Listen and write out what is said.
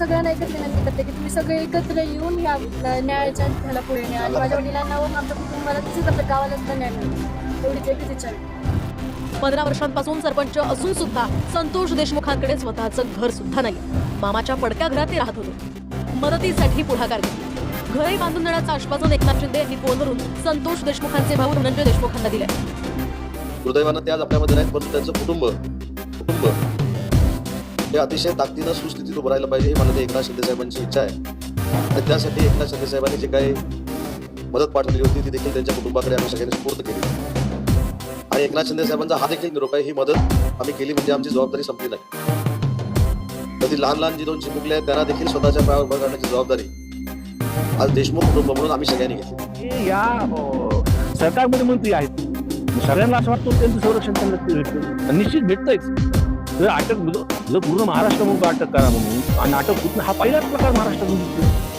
सगळ्यांना एकत्र विनंती करते की तुम्ही सगळे एकत्र येऊन या न्यायाच्या ह्याला पुढे न्या आणि माझ्या वडिलांना व आमच्या कुटुंबाला तसेच आपल्या गावाला सुद्धा न्याय मिळाला. एवढीच एकच इच्छा आहे पंधरा वर्षांपासून सरपंच असून सुद्धा संतोष देशमुखांकडे स्वतःचं घर सुद्धा नाही मामाच्या पडक्या घरात ते राहत होते. मदतीसाठी पुढाकार घेतला. घरही बांधून देण्याचं आश्वासन एकनाथ शिंदे यांनी फोनवरून संतोष देशमुखांचे भाऊ धनंजय देशमुखांना दिले. दुर्दैवानं ते आज आपल्यामध्ये नाहीत परंतु त्यांचं कुटुंब कुटुंब हे अतिशय ताकदीनं सुस्थितीत उभं राहिलं पाहिजे ही मला ते एकनाथ शिंदे साहेबांची इच्छा आहे. आणि त्यासाठी एकनाथ शिंदे साहेबांनी जे काही मदत पाठवली होती ती देखील त्यांच्या कुटुंबाकडे आम्ही सगळ्यांनी स्फूर्त केली. आणि एकनाथ शिंदे साहेबांचा हा देखील निरोप आहे ही मदत आम्ही केली म्हणजे आमची जबाबदारी संपली नाही. कधी लहान लहान जी दोन चिमुकले आहेत त्यांना देखील स्वतःच्या पायावर उभं करण्याची जबाबदारी आज देशमुख कुटुंब म्हणून आम्ही सगळ्यांनी घेतली. या हो, सरकारमध्ये मंत्री आहेत. सगळ्यांना असं वाटतं त्यांचं संरक्षण त्यांना भेटतं. निश्चित भेटतंच अटक पूर्ण महाराष्ट्र म्हणून अटक करा म्हणून. आणि अटक हा पहिलाच प्रकार महाराष्ट्रातून दिसतो